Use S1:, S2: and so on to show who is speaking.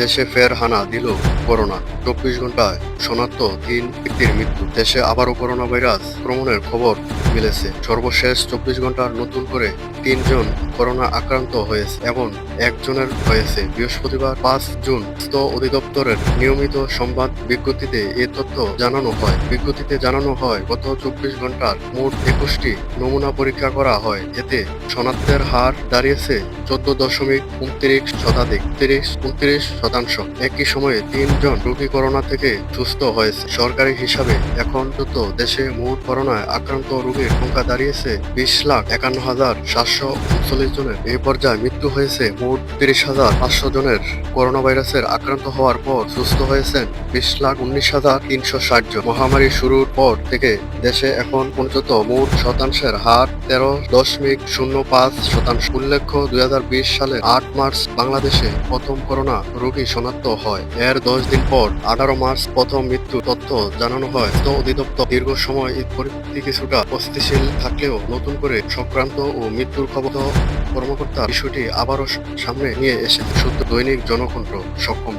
S1: দেশে ফের হানা দিল করোনা। চব্বিশ ঘন্টায় শনাক্ত তিন ব্যক্তির মৃত্যু। দেশে আবারও করোনা ভাইরাস আক্রমণের খবর মিলেছে। সর্বশেষ চব্বিশ ঘণ্টার নতুন করে তিনজন করোনা আক্রান্ত হয়েছে এবং একজনের হয়েছে বৃহস্পতিবার পাঁচ জুন। স্বাস্থ্য অধিদপ্তরের নিয়মিত সংবাদ বিজ্ঞপ্তিতে এ তথ্য জানানো হয়। বিজ্ঞপ্তিতে জানানো হয়, গত চব্বিশ ঘণ্টার মোট একুশটি নমুনা পরীক্ষা করা হয়। এতে শনাক্তের হার দাঁড়িয়েছে চোদ্দ দশমিক উনত্রিশ শতাধিক, তিরিশ উনত্রিশ শতাংশ। একই সময়ে তিনজন রোগী করোনা থেকে সুস্থ হয়েছে। সরকারি হিসাবে এখন পর্যন্ত দেশে মোট করোনায় আক্রান্ত রোগীর সংখ্যা দাঁড়িয়েছে বিশ লাখ একান্ন হাজার সাতশো উনচল্লিশ জনের। এই পর্যায়ে মৃত্যু হয়েছে মোট তিরিশ হাজার পাঁচশো জনের। করোনা ভাইরাসের আক্রান্ত হওয়ার পর সুস্থ হয়েছেন বিশ লাখ উনিশ হাজার তিনশো ষাট জন। মহামারী শুরুর পর থেকে দেশে এখন পর্যন্ত মোট শতাংশের হার তেরো দশমিক শূন্য পাঁচ শতাংশ। উল্লেখ্য, দুই সালের আট মার্চ বাংলাদেশে প্রথম করোনা রোগী শনাক্ত হয়। এর দশ দিন পর আঠারো মার্চ প্রথম মৃত্যু তথ্য জানানো হয়। স্বাস্থ্য অধিদপ্তর দীর্ঘ সময় এই পরিস্থিতি কিছুটা অস্থিতিশীল থাকলেও নতুন করে সংক্রান্ত ও মৃত্যুর খবর কর্মকর্তা বিষয়টি আবারও সামনে নিয়ে এসেছে শুদ্ধ দৈনিক জনকণ্ঠ সক্ষম